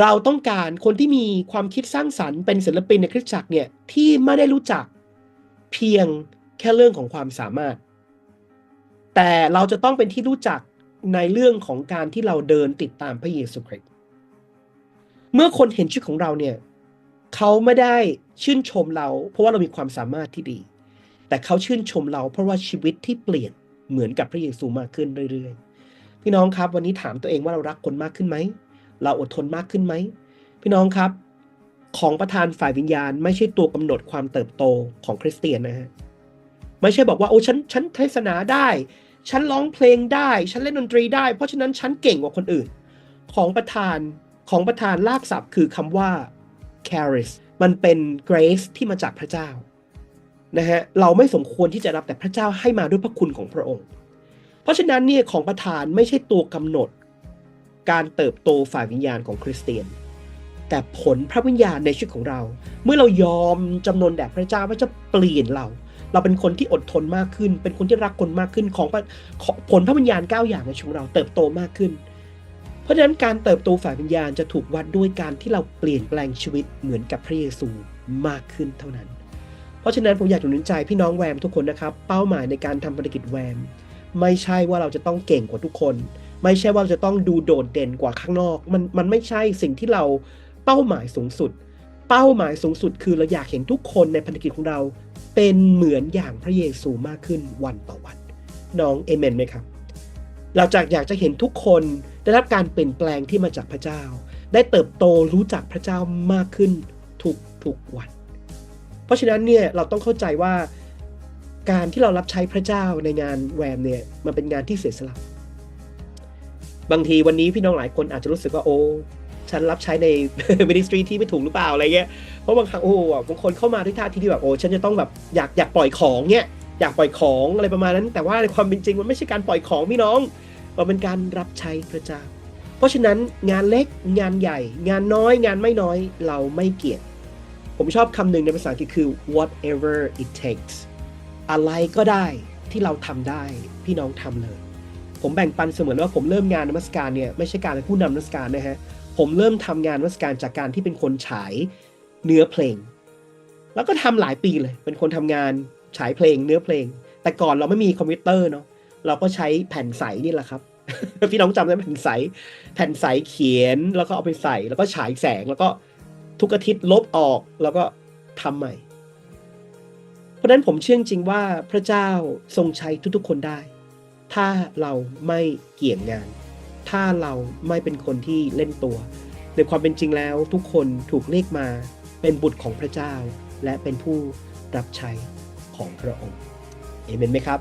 เราต้องการคนที่มีความคิดสร้างสรรค์เป็นศิลปินในคริสตจักรเนี่ยที่ไม่ได้รู้จักเพียงแค่เรื่องของความสามารถ แต่เราจะต้องเป็นที่รู้จักในเรื่องของการที่เราเดินติดตามพระเยซูคริสต์เมื่อคนเห็นชีวิตของเราเนี่ยเขาไม่ได้ชื่นชมเรา เพราะว่าเรามีความสามารถที่ดี แต่เขาชื่นชมเรา เพราะว่าชีวิตที่เปลี่ยนเหมือนกับพระเยซูมากขึ้นเรื่อยๆพี่น้องครับ วันนี้ถามตัวเองว่าเรารักคนมากขึ้นไหม เราอดทนมากขึ้นไหม พี่น้องครับ ของประธานฝ่ายวิญญาณ ไม่ใช่ตัวกำหนดความเติบโตของคริสเตียนนะฮะไม่ใช่บอกว่าโอ้ฉันฉันเทศนาได้ ฉันร้องเพลงได้ ฉันเล่นดนตรีได้ เพราะฉะนั้นฉันเก่งกว่าคนอื่น ของประธานของประธานลากศัพท์คือคำว่า charis มันเป็น grace ที่มาจากพระเจ้านะฮะเราไม่สมควรที่จะรับแต่พระเจ้าให้มาด้วยพระคุณของพระองค์ เพราะฉะนั้นเนี่ยของประธานไม่ใช่ตัวกำหนด การเติบโตฝ่ายวิญญาณของคริสเตียน แต่ผลพระวิญญาณในชีวิตของเรา เมื่อเรายอมจำนนแด่พระเจ้าว่าจะเปลี่ยนเรา เราเป็นคนที่อดทนมากขึ้น เป็นคนที่รักคนมากขึ้นของผลพระวิญญาณเก้าอย่างในชีวิตเราเติบโตมากขึ้น เพราะฉะนั้นการเติบโตฝ่ายวิญญาณจะถูกวัดด้วยการที่เราเปลี่ยนแปลงชีวิตเหมือนกับพระเยซูมากขึ้นเท่านั้น เพราะฉะนั้นผมอยากหนุนใจพี่น้องแวมทุกคนนะครับ เป้าหมายในการทำภารกิจแวม ไม่ใช่ว่าเราจะต้องเก่งกว่าทุกคน ไม่ใช่ว่าจะต้องดูโดดเด่นกว่าข้างนอก มันมันไม่ใช่สิ่งที่เราเป้าหมายสูงสุด เป้าหมายสูงสุด คือเราอยากเห็นทุกคนในพันธกิจของเรา เป็นเหมือนอย่างพระเยซูมากขึ้นวันต่อวัน น้องเอเมนไหมครับ เราจากอยากจะเห็นทุกคนได้รับการเปลี่ยนแปลงที่มาจากพระเจ้า ได้เติบโตรู้จักพระเจ้ามากขึ้นทุกทุกวัน เพราะฉะนั้นเนี่ยเราต้องเข้าใจว่าการที่เรารับใช้พระเจ้าในงานแวมเนี่ยมันเป็นงานที่เสียสละ บางทีวันนี้พี่น้องหลายคนอาจจะรู้สึกว่าโอ้ฉันรับใช้ในมินิสทรีที่ไม่ถูกหรือเปล่าอะไรเงี้ย เพราะบางครั้งโอ้บางคนเข้ามาด้วยท่าทีที่แบบโอ้ฉันจะต้องแบบอยากอยากปล่อยของเนี่ยอยากปล่อยของอะไรประมาณนั้น แต่ว่าในความเป็นจริงมันไม่ใช่การปล่อยของพี่น้องมันเป็นการรับใช้พระเจ้า เพราะฉะนั้นงานเล็กงานใหญ่ งานน้อยงานไม่น้อยเราไม่เกียงผมชอบคำหนึ่งในภาษาอังกฤษคือ whatever it takes อะไรก็ได้ที่เราทำได้พี่น้องทำเลย ผมแบ่งปันเสมือนว่าผมเริ่มงานนมัสการเนี่ยไม่ใช่การเป็นผู้นำนมัสการนะฮะผมเริ่มทำงานนมัสการจากการที่เป็นคนฉายเนื้อเพลง แล้วก็ทำหลายปีเลย เป็นคนทำงานฉายเพลงเนื้อเพลง แต่ก่อนเราไม่มีคอมพิวเตอร์เนาะเราก็ใช้แผ่นใสนี่แหละครับพี่น้องจำได้แผ่นใส แผ่นใสเขียนแล้วก็เอาไปใส่ แล้วก็ฉายแสงแล้วก็ทุกอาทิตย์ลบออกแล้วก็ทำใหม่ เพราะนั้นผมเชื่อจริงว่าพระเจ้าทรงใช้ทุกๆคนได้ ถ้าเราไม่เกี่ยงงาน ถ้าเราไม่เป็นคนที่เล่นตัว ในความเป็นจริงแล้วทุกคนถูกเรียกมาเป็นบุตรของพระเจ้า และเป็นผู้รับใช้ของพระองค์เอเมนไหมครับ